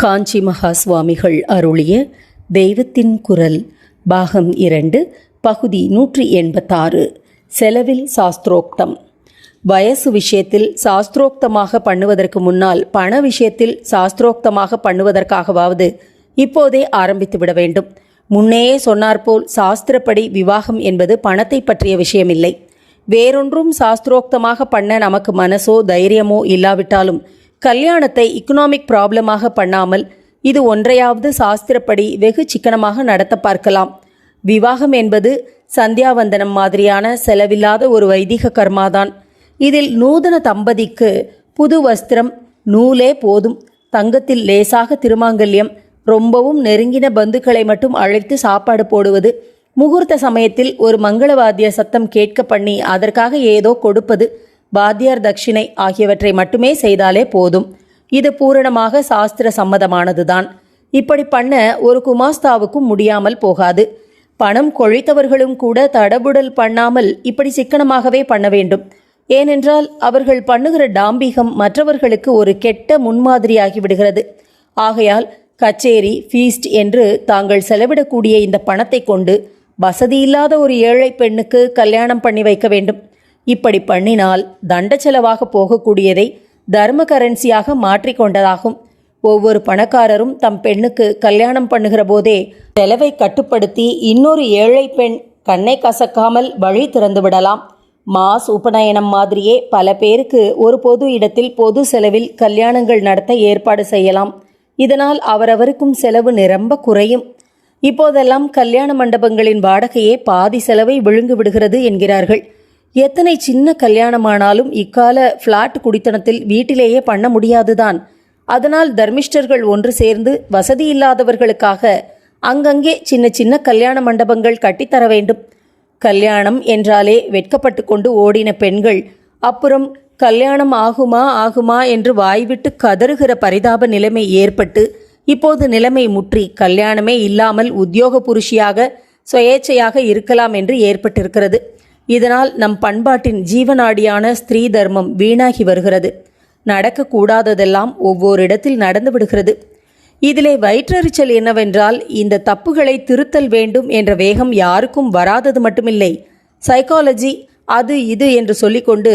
காஞ்சி மகா சுவாமிகள் அருளிய தெய்வத்தின் குரல் பாகம் இரண்டு பகுதி நூற்றி எண்பத்தாறு செலவில் சாஸ்திரோக்தம். வயசு விஷயத்தில் சாஸ்திரோக்தமாக பண்ணுவதற்கு முன்னால் பண விஷயத்தில் சாஸ்திரோக்தமாக பண்ணுவதற்காகவாவது இப்போதே ஆரம்பித்து விட வேண்டும். முன்னேயே சொன்னார்போல் சாஸ்திரப்படி விவாகம் என்பது பணத்தை பற்றிய விஷயமில்லை. வேறொன்றும் சாஸ்திரோக்தமாக பண்ண நமக்கு மனசோ தைரியமோ இல்லாவிட்டாலும் கல்யாணத்தை இக்கனாமிக் ப்ராப்ளமாக பண்ணாமல் இது ஒன்றையாவது சாஸ்திரப்படி வெகு சிக்கனமாக நடத்த பார்க்கலாம். விவாகம் என்பது சந்தியாவந்தனம் மாதிரியான செலவில்லாத ஒரு வைதிக கர்மாதான். இதில் நூதன தம்பதிக்கு புது வஸ்திரம் நூலே போதும். தங்கத்தில் லேசாக திருமாங்கல்யம் ரொம்பவும் நெருங்கின பந்துக்களை மட்டும் அழைத்து சாப்பாடு போடுவது முகூர்த்த சமயத்தில் ஒரு மங்களவாதிய சத்தம் கேட்க பண்ணி அதற்காக ஏதோ கொடுப்பது வாத்தியார் தட்சிணை ஆகியவற்றை மட்டுமே செய்தாலே போதும். இது பூரணமாக சாஸ்திர சம்மதமானதுதான். இப்படி பண்ண ஒரு குமாஸ்தாவுக்கும் முடியாமல் போகாது. பணம் கொழித்தவர்களும் கூட தடபுடல் பண்ணாமல் இப்படி சிக்கனமாகவே பண்ண வேண்டும். ஏனென்றால் அவர்கள் பண்ணுகிற டாம்பிகம் மற்றவர்களுக்கு ஒரு கெட்ட முன்மாதிரியாகி விடுகிறது. ஆகையால் கச்சேரி ஃபீஸ்ட் என்று தாங்கள் செலவிடக்கூடிய இந்த பணத்தை கொண்டு வசதியில்லாத ஒரு ஏழை பெண்ணுக்கு கல்யாணம் பண்ணி வைக்க வேண்டும். இப்படி பண்ணினால் தண்ட செலவாக போகக்கூடியதை தர்ம கரன்சியாக மாற்றிக்கொண்டதாகும் ஒவ்வொரு பணக்காரரும் தம் பெண்ணுக்கு கல்யாணம் பண்ணுகிற போதே செலவை கட்டுப்படுத்தி இன்னொரு ஏழை பெண் கண்ணை கசக்காமல் வழி திறந்து விடலாம். மாஸ் உபநயனம் மாதிரியே பல பேருக்கு ஒரு பொது இடத்தில் பொது செலவில் கல்யாணங்கள் நடத்த ஏற்பாடு செய்யலாம். இதனால் அவரவருக்கும் செலவு நிரம்ப குறையும். இப்போதெல்லாம் கல்யாண மண்டபங்களின் வாடகையே பாதி செலவை விழுங்கு விடுகிறது என்கிறார்கள். எத்தனை சின்ன கல்யாணமானாலும் இக்கால ஃப்ளாட் குடித்தனத்தில் வீட்டிலேயே பண்ண முடியாதுதான். அதனால் தர்மிஷ்டர்கள் ஒன்று சேர்ந்து வசதி இல்லாதவர்களுக்காக அங்கங்கே சின்ன சின்ன கல்யாண மண்டபங்கள் கட்டித்தர வேண்டும். கல்யாணம் என்றாலே வெட்கப்பட்டு கொண்டு ஓடின பெண்கள் அப்புறம் கல்யாணம் ஆகுமா ஆகுமா என்று வாய்விட்டு கதறுகிற பரிதாப நிலைமை ஏற்பட்டு இப்போது நிலைமை முற்றி. கல்யாணமே இல்லாமல் உத்தியோக புருஷியாக சுயேச்சையாக இருக்கலாம் என்று ஏற்பட்டிருக்கிறது. இதனால் நம் பண்பாட்டின் ஜீவநாடியான ஸ்திரீ தர்மம் வீணாகி வருகிறது. நடக்கக்கூடாததெல்லாம் ஒவ்வொரு இடத்தில் நடந்து விடுகிறது. இதிலே வயிற்றறிச்சல் என்னவென்றால் இந்த தப்புகளை திருத்தல் வேண்டும் என்ற வேகம் யாருக்கும் வராதது மட்டுமில்லை. சைக்காலஜி அது இது என்று சொல்லிக்கொண்டு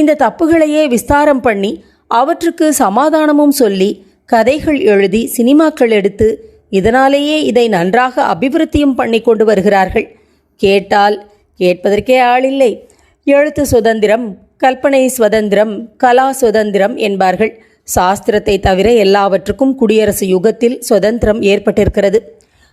இந்த தப்புகளையே விஸ்தாரம் பண்ணி அவற்றுக்கு சமாதானமும் சொல்லி கதைகள் எழுதி சினிமாக்கள் எடுத்து இதனாலேயே இதை நன்றாக அபிவிருத்தியும் பண்ணி கொண்டு வருகிறார்கள். கேட்டால் கேட்பதற்கே ஆளில்லை. எழுத்து சுதந்திரம் கல்பனை சுதந்திரம் கலா சுதந்திரம் என்பார்கள். சாஸ்திரத்தை தவிர எல்லாவற்றுக்கும் குடியரசு யுகத்தில் சுதந்திரம் ஏற்பட்டிருக்கிறது.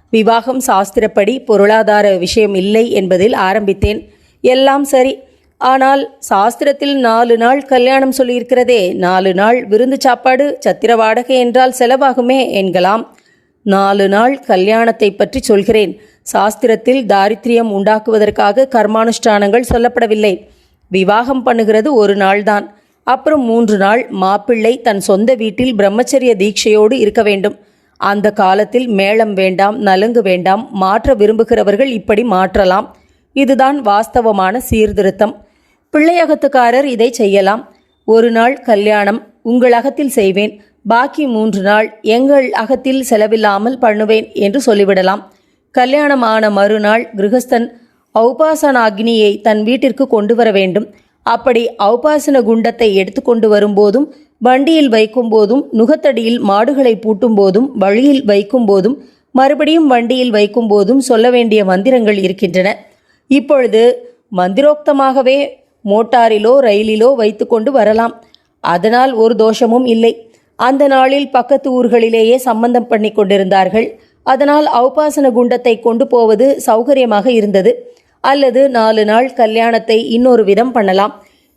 விவாகம் சாஸ்திரப்படி பொருளாதார விஷயம் இல்லை என்பதில் ஆரம்பித்தேன். எல்லாம் சரி. ஆனால் சாஸ்திரத்தில் நாலு நாள் கல்யாணம் சொல்லியிருக்கிறதே நாலு நாள் விருந்து சாப்பாடு சத்திர வாடகை என்றால் செலவாகுமே என்கலாம். நாலு நாள் கல்யாணத்தை பற்றி சொல்கிறேன். சாஸ்திரத்தில் தாரித்திரியம் உண்டாக்குவதற்காக கர்மானுஷ்டானங்கள் சொல்லப்படவில்லை. விவாகம் பண்ணுகிறது ஒரு நாள்தான். அப்புறம் மூன்று நாள் மாப்பிள்ளை தன் சொந்த வீட்டில் பிரம்மச்சரிய தீட்சையோடு இருக்க வேண்டும். அந்த காலத்தில் மேளம் வேண்டாம் நலுங்கு வேண்டாம் மாற்ற விரும்புகிறவர்கள் இப்படி மாற்றலாம். இதுதான் வாஸ்தவமான சீர்திருத்தம். பிள்ளையகத்துக்காரர் இதை செய்யலாம். ஒரு நாள் கல்யாணம் உங்கள் அகத்தில் செய்வேன். பாக்கி மூன்று நாள் எங்கள் அகத்தில் செலவில்லாமல் பண்ணுவேன் என்று சொல்லிவிடலாம். கல்யாணம் ஆன மறுநாள் கிருகஸ்தன் ஔபாசனாக்னியை தன் வீட்டிற்கு கொண்டு வர வேண்டும். அப்படி ஔபாசன குண்டத்தை எடுத்துக்கொண்டு வரும்போதும் வண்டியில் வைக்கும்போதும் நுகத்தடியில் மாடுகளை பூட்டும் போதும் வழியில் வைக்கும் போதும் மறுபடியும் வண்டியில் வைக்கும் போதும் சொல்ல வேண்டிய மந்திரங்கள் இருக்கின்றன. இப்பொழுது மந்திரோக்தமாகவே மோட்டாரிலோ ரயிலிலோ வைத்துக்கொண்டு வரலாம். அதனால் ஒரு தோஷமும் இல்லை. அந்த நாளில் பக்கத்து ஊர்களிலேயே சம்பந்தம் பண்ணி கொண்டிருந்தார்கள். அதனால் அவுபாசன குண்டத்தை கொண்டு போவது சௌகரியமாக இருந்தது. அல்லது நாலு நாள் கல்யாணத்தை இன்னொரு விதம் பண்ணலாம்.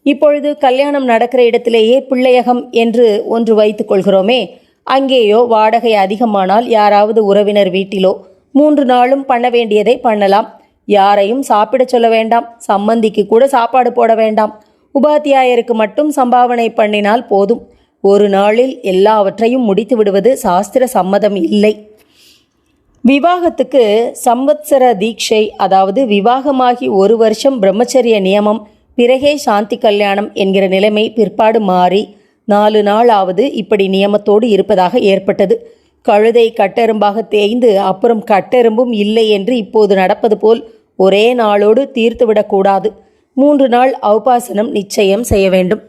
இப்பொழுது கல்யாணம் நடக்கிற இடத்திலேயே பிள்ளையகம் என்று ஒன்று வைத்துக் கொள்கிறோமே. அங்கேயோ வாடகை அதிகமானால் யாராவது உறவினர் வீட்டிலோ மூன்று நாளும் பண்ண வேண்டியதை பண்ணலாம். யாரையும் சாப்பிடச் சொல்ல வேண்டாம். சம்மந்திக்கு கூட சாப்பாடு போட வேண்டாம். உபாத்தியாயருக்கு மட்டும் சம்பாவனை பண்ணினால் போதும். ஒரு நாளில் எல்லாவற்றையும் முடித்து விடுவது சாஸ்திர சம்மதம் இல்லை. விவாகத்துக்கு சம்வத்சர தீட்சை அதாவது விவாகமாகி ஒரு வருஷம் பிரம்மச்சரிய நியமம் பிறகே சாந்தி கல்யாணம் என்கிற நிலைமை பிற்பாடு மாறி நாலு நாளாவது இப்படி நியமத்தோடு இருப்பதாக ஏற்பட்டது. கழுதை கட்டெரும்பாக தேய்ந்து அப்புறம் கட்டெரும்பும் இல்லை என்று இப்போது நடப்பது போல் ஒரே நாளோடு தீர்த்துவிடக்கூடாது மூன்று நாள் ஔபாசனம் நிச்சயம் செய்ய வேண்டும்.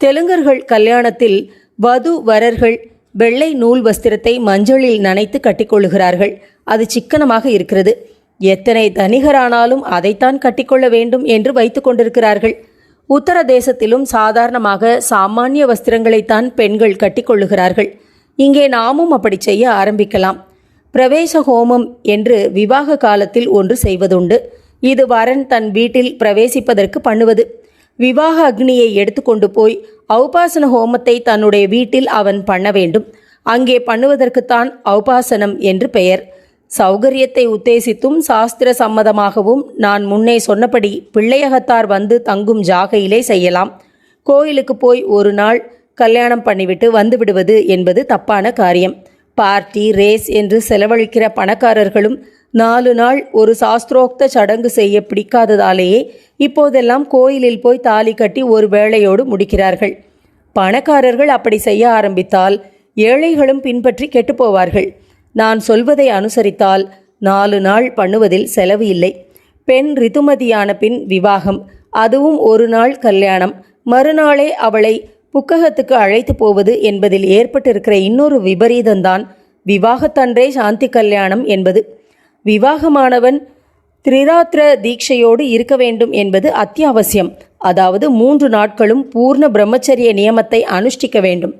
தெலுங்கர்கள் கல்யாணத்தில் வது வரர்கள் வெள்ளை நூல் வஸ்திரத்தை மஞ்சளில் நனைத்து கட்டிக்கொள்ளுகிறார்கள். அது சிக்கனமாக இருக்கிறது. எத்தனை தனிகரானாலும் அதைத்தான் கட்டிக்கொள்ள வேண்டும் என்று வைத்து கொண்டிருக்கிறார்கள். உத்தரதேசத்திலும் சாதாரணமாக சாமானிய வஸ்திரங்களைத்தான் பெண்கள் கட்டிக்கொள்ளுகிறார்கள். இங்கே நாமும் அப்படி செய்ய ஆரம்பிக்கலாம். பிரவேச ஹோமம் என்று விவாக காலத்தில் ஒன்று செய்வதுண்டு. இது வரன் தன் வீட்டில் பிரவேசிப்பதற்கு பண்ணுவது. விவாக அக்னியை எடுத்துக்கொண்டு போய் ஔபாசன ஹோமத்தை தன்னுடைய வீட்டில் அவன் பண்ண வேண்டும். அங்கே பண்ணுவதற்குத்தான் ஔபாசனம் என்று பெயர். சௌகரியத்தை உத்தேசித்தும் சாஸ்திர சம்மதமாகவும் நான் முன்னே சொன்னபடி பிள்ளையகத்தார் வந்து தங்கும் ஜாகையிலே செய்யலாம். கோயிலுக்கு போய் ஒரு நாள் கல்யாணம் பண்ணிவிட்டு வந்து விடுவது என்பது தப்பான காரியம். பார்ட்டி ரேஸ் என்று செலவழிக்கிற பணக்காரர்களும் நாலு நாள் ஒரு சாஸ்திரோக்த சடங்கு செய்ய பிடிக்காததாலேயே இப்போதெல்லாம் கோயிலில் போய் தாலி கட்டி ஒரு வேளையோடு முடிக்கிறார்கள். பணக்காரர்கள் அப்படி செய்ய ஆரம்பித்தால் ஏழைகளும் பின்பற்றி கெட்டுப்போவார்கள். நான் சொல்வதை அனுசரித்தால் நாலு நாள் பண்ணுவதில் செலவு இல்லை. பெண் ரிதுமதியான பின் விவாகம். அதுவும் ஒரு நாள் கல்யாணம். மறுநாளே அவளை புக்ககத்துக்கு அழைத்து போவது என்பதில் ஏற்பட்டிருக்கிற இன்னொரு விபரீதம்தான். விவாகத்தன்றே சாந்தி கல்யாணம் என்பது. விவாகமானவன் திரிராத்திர தீட்சையோடு இருக்க வேண்டும் என்பது அத்தியாவசியம். அதாவது மூன்று நாட்களும் பூர்ண பிரம்மச்சரிய நியமத்தை அனுஷ்டிக்க வேண்டும்.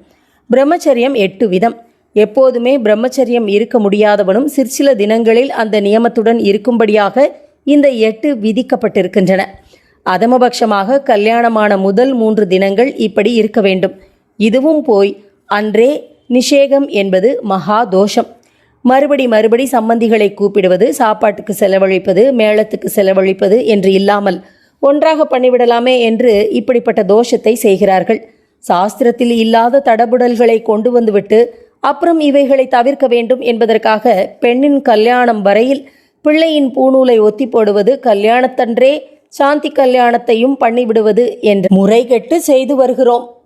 பிரம்மச்சரியம் எட்டு விதம். எப்போதுமே பிரம்மச்சரியம் இருக்க முடியாதவனும் சிற்சில தினங்களில் அந்த நியமத்துடன் இருக்கும்படியாக இந்த எட்டு விதிக்கப்பட்டிருக்கின்றன. அதமபட்சமாக கல்யாணமான முதல் மூன்று தினங்கள் இப்படி இருக்க வேண்டும். இதுவும் போய் அன்றே நிஷேகம் என்பது மகா தோஷம். மறுபடி மறுபடி சம்பந்திகளை கூப்பிடுவது சாப்பாட்டுக்கு செலவழிப்பது மேளத்துக்கு செலவழிப்பது என்று இல்லாமல் ஒன்றாக பண்ணிவிடலாமே என்று இப்படிப்பட்ட தோஷத்தை செய்கிறார்கள். சாஸ்திரத்தில் இல்லாத தடபுடல்களை கொண்டு வந்துவிட்டு அப்புறம் இவைகளை தவிர்க்க வேண்டும் என்பதற்காக பெண்ணின் கல்யாணம் வரையில் பிள்ளையின் பூணூலை ஒத்தி போடுவது கல்யாணத்தன்றே சாந்தி கல்யாணத்தையும் பண்ணிவிடுவது என்று முறைகெட்டு செய்து வருகிறோம்.